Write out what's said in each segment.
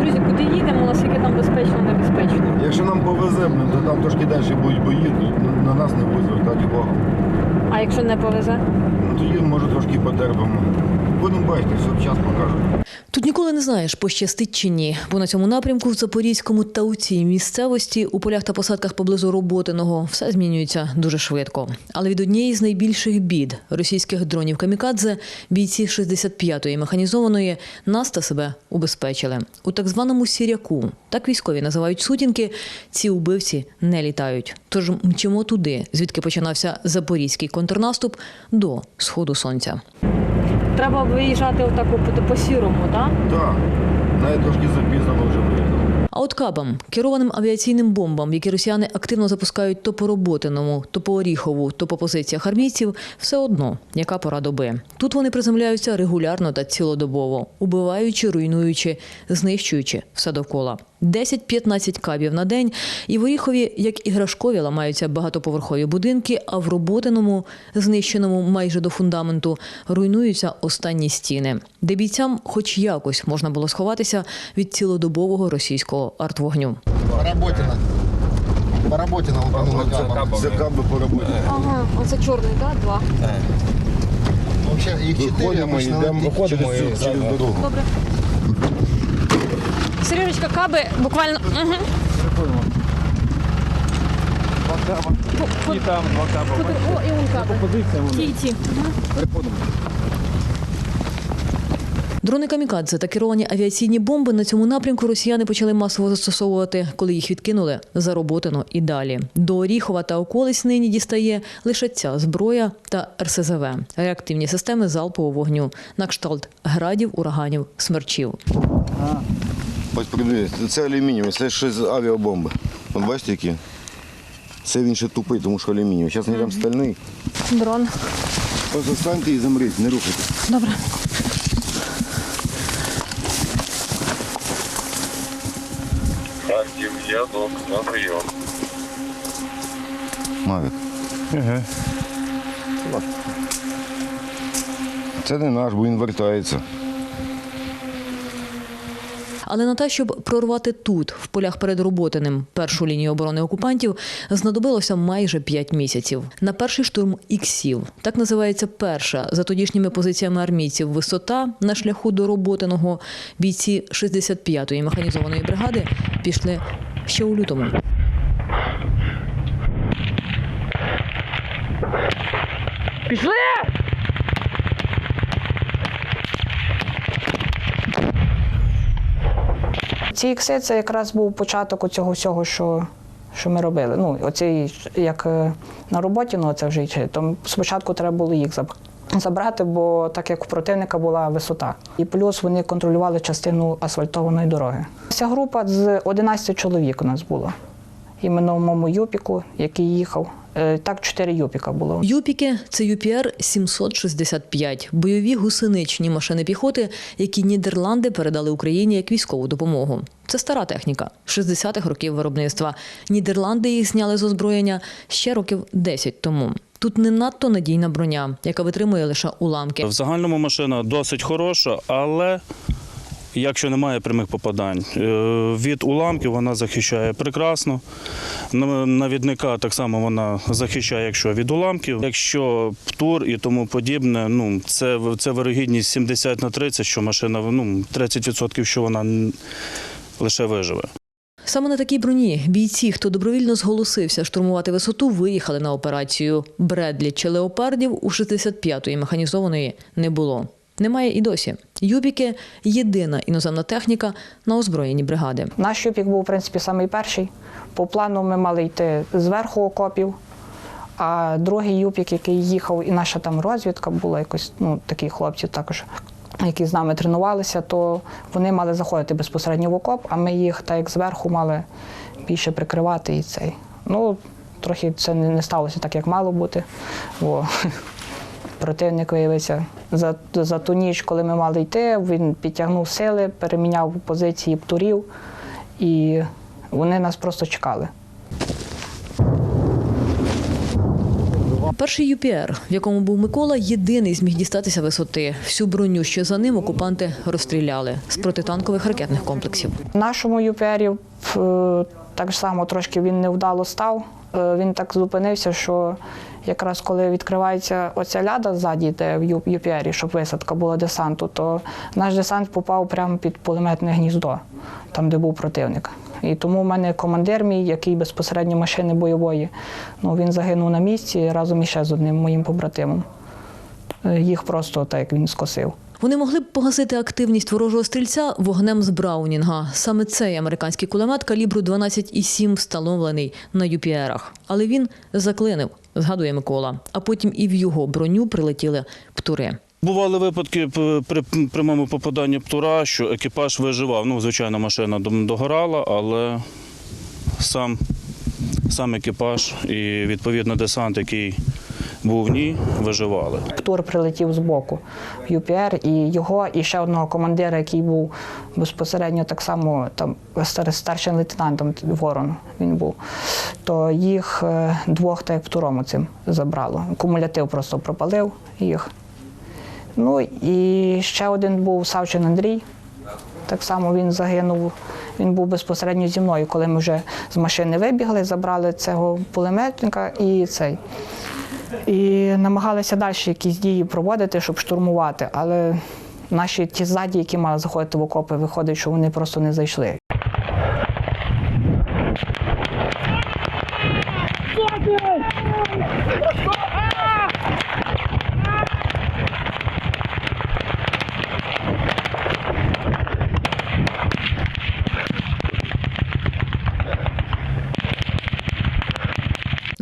Друзі, куди їдемо, наскільки там безпечно, небезпечно. Якщо нам повезе, то там трошки далі будуть бої, то на нас не будуть звертати увагу. А якщо не повезе? Ну, тоді, може, трошки потерпимо. Будемо бачити, все час покаже. Ніколи не знаєш, пощастить чи ні, бо на цьому напрямку в Запорізькому та у цій місцевості у полях та посадках поблизу роботиного все змінюється дуже швидко. Але від однієї з найбільших бід російських дронів камікадзе бійці 65-ї механізованої нас та себе убезпечили у так званому сіряку. Так військові називають сутінки. Ці убивці не літають. Тож мчимо туди, звідки починався запорізький контрнаступ до сходу сонця. Треба виїжджати отаку по, по сірому, так? Так, навіть трошки запізно вже виїхали. А от кабам, керованим авіаційним бомбам, які росіяни активно запускають то по Роботиному, то по Оріхову, то по позиціях армійців, все одно, яка пора доби. Тут вони приземляються регулярно та цілодобово, убиваючи, руйнуючи, знищуючи все довкола. 10-15 кабів на день, і в Оріхові, як іграшкові, ламаються багатоповерхові будинки, а в Роботиному, знищеному майже до фундаменту, руйнуються останні стіни, де бійцям хоч якось можна було сховатися від цілодобового російського артвогню. Поработина. Поработина лупанула кабом. Це каби по роботі. Ага, оце чорний, так? Два. Вообще їх чотири, Виходимо, через, через дорогу. Добре. Сережечка, каби буквально. Угу. І там два каба. О, і он каби. Позиція Ті, і ті. Дрони камікадзе та керовані авіаційні бомби на цьому напрямку росіяни почали масово застосовувати, коли їх відкинули зароботано і далі. До Оріхова та околиць нині дістає лише ця зброя та РСЗВ – реактивні системи залпового вогню на кшталт градів, ураганів, смерчів. Ось подивіться, це алюмінієвий, це ще з авіабомби. От бачите, які? Це він ще тупий, тому що алюмінієвий. Зараз знайдемо стальний. Дрон. Просто станьте і замріть, не рухайте. Добре. Актив, зв'язок, на прийом. Мавік. Це не наш, бо він вертається. Але на те, щоб прорвати тут, в полях перед Роботиним, першу лінію оборони окупантів, знадобилося майже п'ять місяців. На перший штурм іксів, так називається перша за тодішніми позиціями армійців висота на шляху до Роботиного. Бійці 65-ї механізованої бригади пішли ще у лютому. Пішли! Ці ікси це якраз був початок цього всього, що, що ми робили. Ну, оці, як е, на роботі, ну це вже йти. То спочатку треба було їх забрати, бо так як у противника була висота. І плюс вони контролювали частину асфальтованої дороги. Вся група з 11 чоловік у нас була. Іменно в моєму юпіку, який їхав. Е, Так, чотири юпіка було. Юпіки це UPR 765 – бойові гусеничні машини піхоти, які Нідерланди передали Україні як військову допомогу. Це стара техніка 60-х років виробництва. Нідерланди їх зняли з озброєння ще років 10 тому. Тут не надто надійна броня, яка витримує лише уламки. В загальному машина досить хороша, але якщо немає прямих попадань, е, від уламків вона захищає прекрасно. Навідника так само вона захищає, якщо від уламків. Якщо птур і тому подібне, ну це, це вирогідність 70 на 30, що машина ну, 30%, що вона лише виживе. Саме на такій броні бійці, хто добровільно зголосився штурмувати висоту, виїхали на операцію. Бредлі чи леопардів у 65-ї механізованої не було. Немає і досі. Юбіки єдина іноземна техніка на озброєнні бригади. Наш юпік був, в принципі, самий перший. По плану ми мали йти зверху окопів, а другий юпік, який їхав, і наша там розвідка була якось, ну, такі хлопці також, які з нами тренувалися, то вони мали заходити безпосередньо в окоп, а ми їх так як зверху мали більше прикривати і цей. Ну, трохи це не сталося так, як мало бути. Бо противник виявився за, за ту ніч, коли ми мали йти, він підтягнув сили, переміняв позиції птурів, і вони нас просто чекали. Перший ЮПР, в якому був Микола, єдиний зміг дістатися висоти. Всю броню, що за ним окупанти розстріляли з протитанкових ракетних комплексів. Нашому ЮПРі е, так само трошки він невдало став. Е, Він так зупинився, що якраз коли відкривається оця ляда ззаді, де в Ю- щоб висадка була десанту, то наш десант попав прямо під пулеметне гніздо, там, де був противник. І тому в мене командир мій, який безпосередньо машини бойової, ну, він загинув на місці разом іще з одним моїм побратимом. Е, Їх просто так як він скосив. Вони могли б погасити активність ворожого стрільця вогнем з Браунінга. Саме цей американський кулемет калібру 12,7 встановлений на ЮПРах. Але він заклинив, згадує Микола. А потім і в його броню прилетіли птури. Бували випадки при прямому попаданні птура, що екіпаж виживав. Ну, звичайно, машина догорала, але сам, сам екіпаж і відповідно десант, який був в ній, виживали. Птур прилетів з боку в ЮПР, і його, і ще одного командира, який був безпосередньо так само там старшим лейтенантом Ворон він був. То їх е, двох як птуром цим забрало. Кумулятив просто пропалив їх. Ну і ще один був Савчин Андрій. Так само він загинув. Він був безпосередньо зі мною, коли ми вже з машини вибігли, забрали цього пулеметника і цей. І намагалися далі якісь дії проводити, щоб штурмувати. Але наші ті ззаді, які мали заходити в окопи, виходить, що вони просто не зайшли.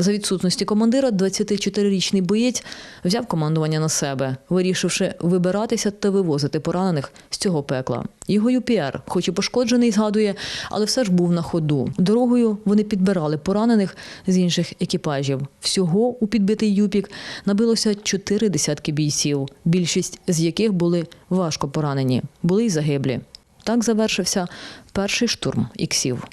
За відсутності командира 24-річний боєць взяв командування на себе, вирішивши вибиратися та вивозити поранених з цього пекла. Його ЮПР, хоч і пошкоджений, згадує, але все ж був на ходу. Дорогою вони підбирали поранених з інших екіпажів. Всього у підбитий юпік набилося чотири десятки бійців, більшість з яких були важко поранені, були й загиблі. Так завершився перший штурм іксів.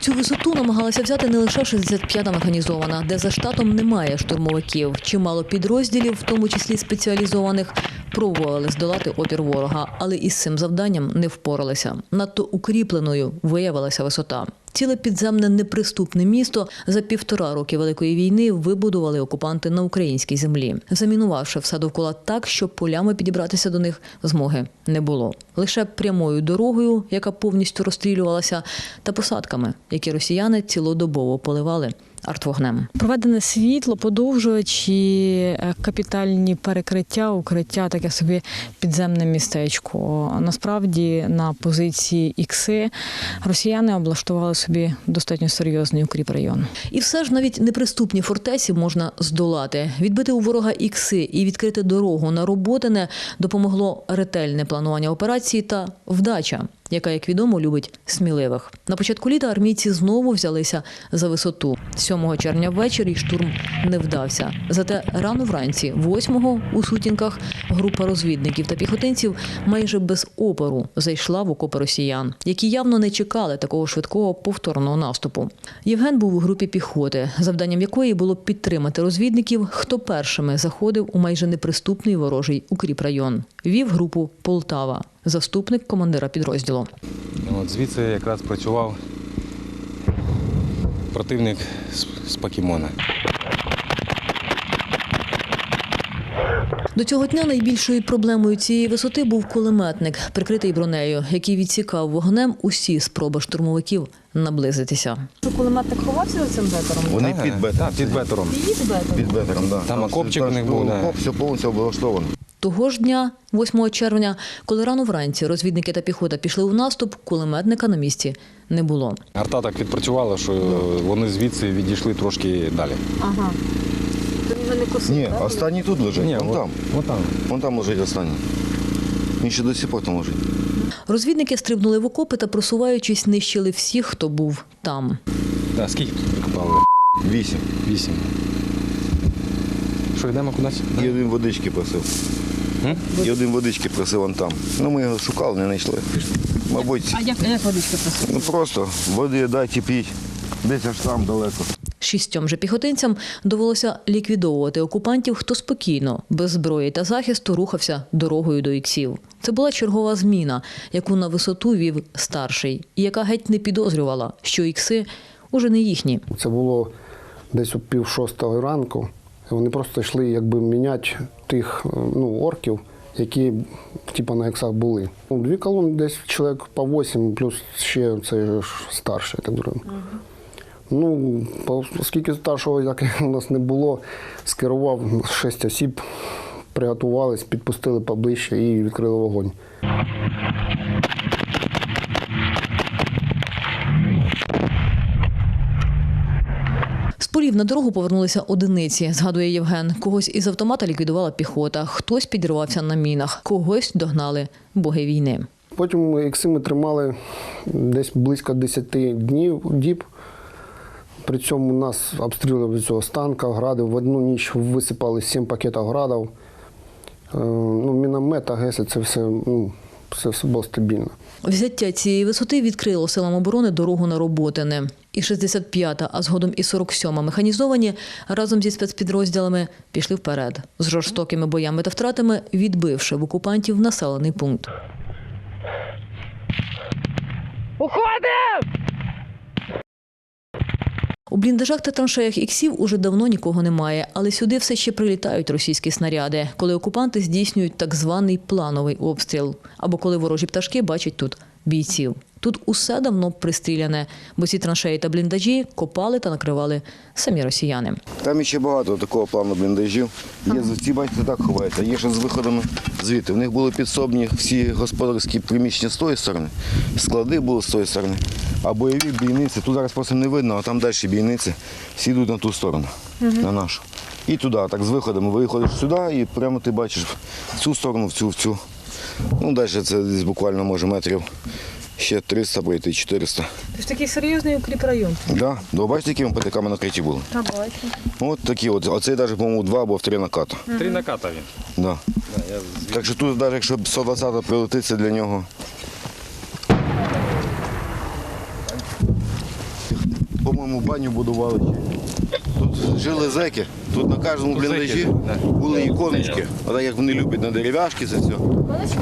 Цю висоту намагалася взяти не лише 65-та механізована, де за штатом немає штурмовиків. Чимало підрозділів, в тому числі спеціалізованих, пробували здолати опір ворога, але із цим завданням не впоралися. Надто укріпленою виявилася висота. Ціле підземне неприступне місто за півтора роки Великої війни вибудували окупанти на українській землі, замінувавши все довкола так, що полями підібратися до них змоги не було. Лише прямою дорогою, яка повністю розстрілювалася, та посадками, які росіяни цілодобово поливали артвогнем. Проведене світло, подовжувачі, е, капітальні перекриття, укриття, таке собі підземне містечко. Насправді на позиції ікси росіяни облаштували собі достатньо серйозний укріп район. І все ж навіть неприступні фортеці можна здолати. Відбити у ворога ікси і відкрити дорогу на роботине допомогло ретельне планування операції та вдача, яка, як відомо, любить сміливих. На початку літа армійці знову взялися за висоту. 7 червня ввечері штурм не вдався. Зате рано вранці, 8-го, у сутінках, група розвідників та піхотинців майже без опору зайшла в окопи росіян, які явно не чекали такого швидкого повторного наступу. Євген був у групі піхоти, завданням якої було підтримати розвідників, хто першими заходив у майже неприступний ворожий укріпрайон. Вів групу Полтава, заступник командира підрозділу. От звідси якраз працював противник з, покемона. До цього дня найбільшою проблемою цієї висоти був кулеметник, прикритий бронею, який відсікав вогнем усі спроби штурмовиків наблизитися. Кулеметник ховався за цим бетером? Вони Так, під бетером. Так, під бетером. Під бетером? Під бетером, да. Там окопчик у них був. Окоп все повністю облаштований. Того ж дня, 8 червня, коли рано вранці розвідники та піхота пішли у наступ, кулеметника на місці не було. Арта так відпрацювала, що вони звідси відійшли трошки далі. Ага. Ні, так? останній тут лежить. Ні, Вон там. от там. Вон там лежить останній. Він ще до сих пор там лежить. Розвідники стрибнули в окопи та, просуваючись, нищили всіх, хто був там. Да, скільки тут прикопали? Вісім. Вісім. Що йдемо кудись? І один водички просив. І один водички просив вон там. Ну ми його шукали, не знайшли. Мабуть, А як, як водичка просить? ну просто води дайте піть. Десь аж там далеко. Шістьом же піхотинцям довелося ліквідовувати окупантів, хто спокійно, без зброї та захисту рухався дорогою до іксів. Це була чергова зміна, яку на висоту вів старший, і яка геть не підозрювала, що ікси уже не їхні. Це було десь о пів шостого ранку. Вони просто йшли якби міняти тих е, ну, орків, які типу, на ексах були. Ну, Дві колони десь чоловік по 8, плюс ще же ж старший, так думаю. Ну, оскільки старшого як у нас не було, скерував шість осіб, приготувались, підпустили поближче і відкрили вогонь. З полів на дорогу повернулися одиниці, згадує Євген. Когось із автомата ліквідувала піхота, хтось підірвався на мінах, когось догнали боги війни. Потім ікси ми тримали десь близько 10 днів діб. При цьому нас обстрілювали від цього станка, гради. В одну ніч висипали 7 пакетів градів. Е, Ну, міномет, АГС, це все, ну, все, все було стабільно. Взяття цієї висоти відкрило силам оборони дорогу на Роботине. І 65-та, а згодом і 47-ма механізовані разом зі спецпідрозділами пішли вперед з жорстокими боями та втратами, відбивши в окупантів населений пункт. У бліндажах та траншеях іксів уже давно нікого немає, але сюди все ще прилітають російські снаряди, коли окупанти здійснюють так званий плановий обстріл, або коли ворожі пташки бачать тут бійців. Тут усе давно пристріляне, бо ці траншеї та бліндажі копали та накривали самі росіяни. Там ще багато такого плану бліндажів. Є ці бачите, так ховаються. Є ще з виходами звідти. В них були підсобні всі господарські приміщення з тої сторони, склади були з тої сторони. А бойові бійниці, тут зараз просто не видно, а там далі бійниці, всі йдуть на ту сторону, на нашу. І туди, так з виходами. Виходиш сюди і прямо ти бачиш в цю сторону, в цю, в цю. Ну, далі це десь буквально може метрів ще 300 пройти, 400. Це ж такий серйозний укріп район. Да. Да, бачите, які ми ПТК накриті були? Та бачу. От такі от. Оцей навіть, по-моєму, два або в три наката. Три наката він. Да. Так що тут, навіть якщо 120 прилетить, це для нього. По-моєму, баню будували. Тут жили зеки, тут на кожному бліндажі були іконочки. Отак як вони люблять на дерев'яшки це все.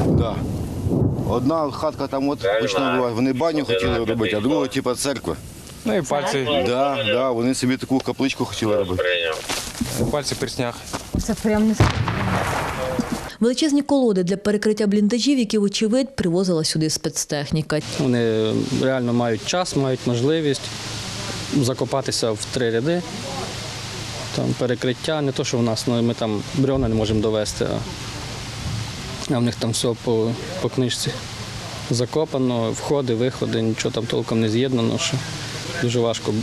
Да. Одна хатка там от почна була, вони баню хотіли робити, а друга типу церква. Ну і пальці, Да, да, вони собі таку капличку хотіли робити. Пальці в перснях. Це прям не Величезні колоди для перекриття бліндажів, які, вочевидь, привозила сюди спецтехніка. Вони реально мають час, мають можливість закопатися в три ряди. Там перекриття, не то, що в нас, ну, ми там брьона не можемо довести, а, а в них там все по, по книжці закопано, входи, виходи, нічого там толком не з'єднано, що дуже важко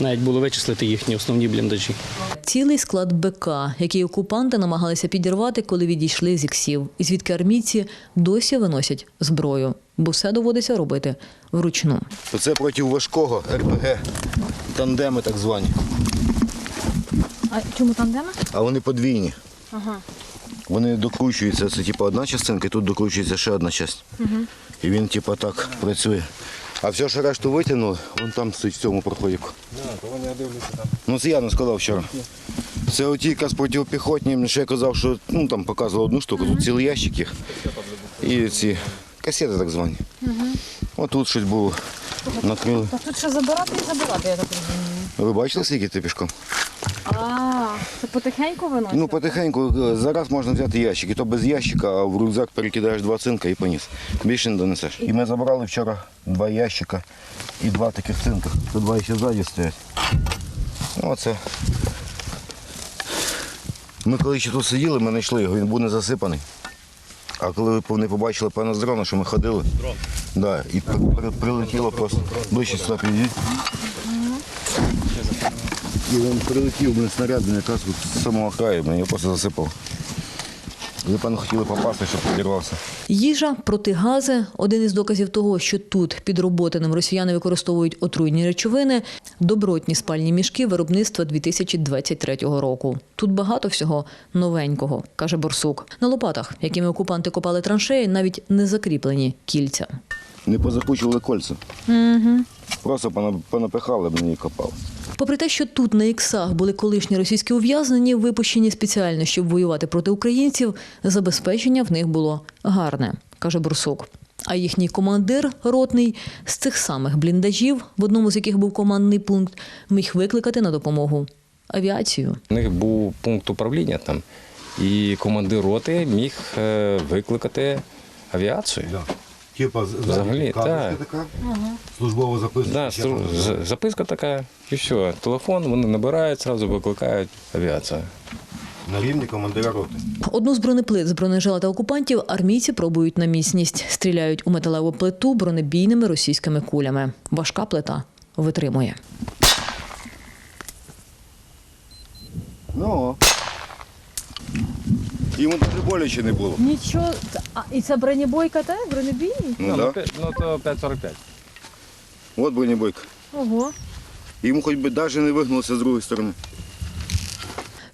навіть було вичислити їхні основні бліндажі. Цілий склад БК, який окупанти намагалися підірвати, коли відійшли з іксів, і звідки армійці досі виносять зброю, бо все доводиться робити вручну. Це проти важкого РПГ, тандеми так звані. А чому тандеми? А вони подвійні. Вони докручуються, це типу одна частинка, і тут докручується ще одна частина. І він типу так працює. А все, що решту витягнули, вон там стоїть в цьому проходіку. Ну це я не сказав вчора. Це оті якраз протипіхотні, що я казав, що ну там показував одну штуку, тут цілий ящик їх. І ці касети так звані. От тут щось було. Накрили. Тут що забирати і забирати, я так розумію. Ви бачили, скільки ти пішком? Потихеньку виносять? Ну, потихеньку, е, зараз можна взяти ящик, і то без ящика, а в рюкзак перекидаєш два цинка і поніс. Більше не донесеш. І ми забрали вчора два ящика і два таких цинка. Це два ще ззаді стоять. Ну, оце. Ми коли ще тут сиділи, ми знайшли його, він був не засипаний. А коли вони побачили пана з дрона, що ми ходили, да, і при- при- прилетіло просто ближче сюди підійдіть. І він прилетів блин, снаряд, він якраз з самого краю, його просто засипав. Ви, певно, хотіли попасти, щоб підірвався. Їжа, протигази – один із доказів того, що тут під Роботиним росіяни використовують отруйні речовини, добротні спальні мішки виробництва 2023 року. Тут багато всього новенького, каже Борсук. На лопатах, якими окупанти копали траншеї, навіть не закріплені кільця. Не позакручували кольця. Угу. Просто понапихали, мені копав. Попри те, що тут на іксах були колишні російські ув'язнені, випущені спеціально, щоб воювати проти українців, забезпечення в них було гарне, каже Бурсук. А їхній командир ротний з цих самих бліндажів, в одному з яких був командний пункт, міг викликати на допомогу авіацію. У них був пункт управління там, і командир роти міг е, викликати авіацію. Типа Взагалі, так. така, службова записка. Да, стру- з- записка така, і все. Телефон вони набирають, одразу викликають авіацію. На рівні командира роти. Одну з бронеплит з бронежилета окупантів армійці пробують на міцність. Стріляють у металеву плиту бронебійними російськими кулями. Важка плита витримує. Ну. Йому дуже боляче не було. Нічого, а і це бронебойка та? бронебійні? Ну, да. ну то 5,45. От бронебойка. Ого. Йому хоч би навіть не вигнулося з другої сторони.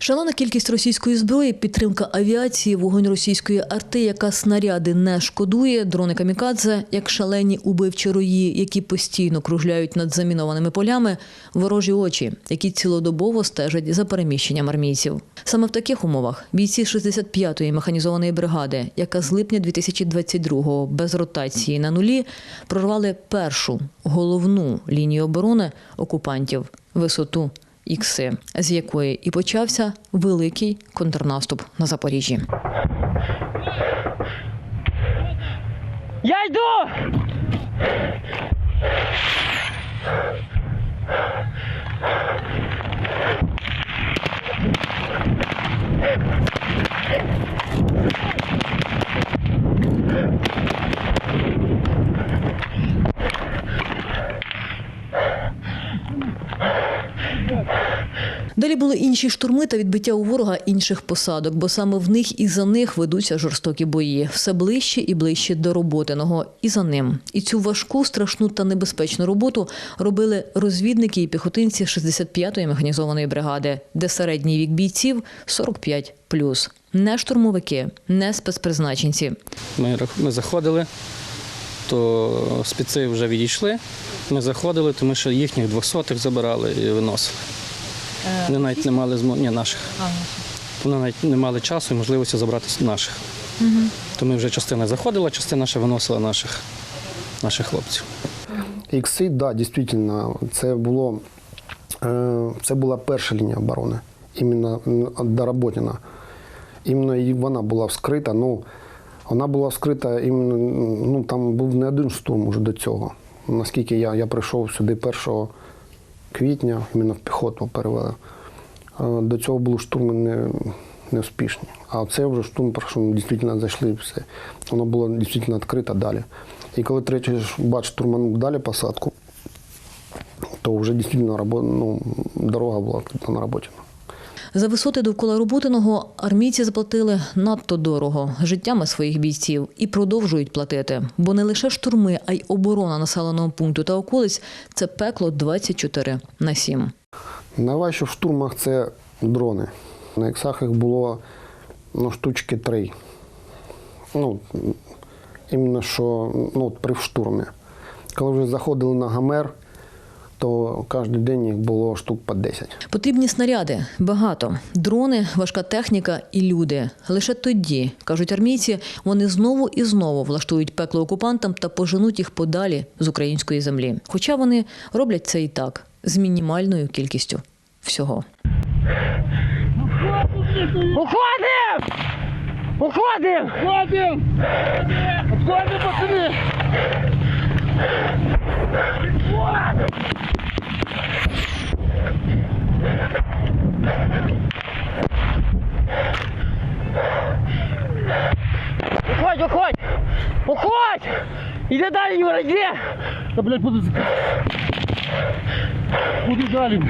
Шалена кількість російської зброї, підтримка авіації, вогонь російської арти, яка снаряди не шкодує, дрони камікадзе, як шалені убивчі рої, які постійно кружляють над замінованими полями, ворожі очі, які цілодобово стежать за переміщенням армійців. Саме в таких умовах бійці 65-ї механізованої бригади, яка з липня 2022-го без ротації на нулі прорвали першу головну лінію оборони окупантів висоту Ікси, з якої і почався великий контрнаступ на Запоріжжі. Я йду! Далі були інші штурми та відбиття у ворога інших посадок, бо саме в них і за них ведуться жорстокі бої, все ближче і ближче до роботиного, і за ним. І цю важку, страшну та небезпечну роботу робили розвідники і піхотинці 65-ї механізованої бригади, де середній вік бійців 45 Не штурмовики, не спецпризначенці. Ми, ми заходили, то спеці вже відійшли. Ми заходили, тому що їхніх двохсотих забирали і виносили. Вони навіть не мали змо... Ні, наших. Вони навіть не мали часу і можливості забрати наших. То ми вже частина заходила, частина ще виносила наших, наших хлопців. Ікси, да, дійсно, це було е, це була перша лінія оборони, іменно доработана. Іменно вона була вскрита. Ну, вона була вскрита іменно, ну там був не один штурм уже до цього. Наскільки я, я прийшов сюди 1 квітня, іменно в піхоту перевели. До цього були штурми не, неуспішні. А це вже штурм, пройшов, ми дійсно зайшли все. Воно було дійсно відкрито далі. І коли третій бач штурманув далі посадку, то вже дійсно ну, дорога була на роботі. За висоти довкола Роботиного армійці заплатили надто дорого життями своїх бійців і продовжують платити. Бо не лише штурми, а й оборона населеного пункту та околиць це пекло 24 на 7. Найважче в штурмах це дрони. На іксах їх було ну, штучки три. Ну, іменно що ну, при штурмі. Коли вже заходили на гамер, то кожен день їх було штук по 10. Потрібні снаряди багато. Дрони, важка техніка і люди. Лише тоді, кажуть армійці, вони знову і знову влаштують пекло окупантам та поженуть їх подалі з української землі. Хоча вони роблять це і так з мінімальною кількістю всього. Уходим! Уходим! Уходим! Уходим, пацаны! Уходь, уходь! Уходь! Иди далі, Юра, иди! Да, блядь, буду... Буду далі.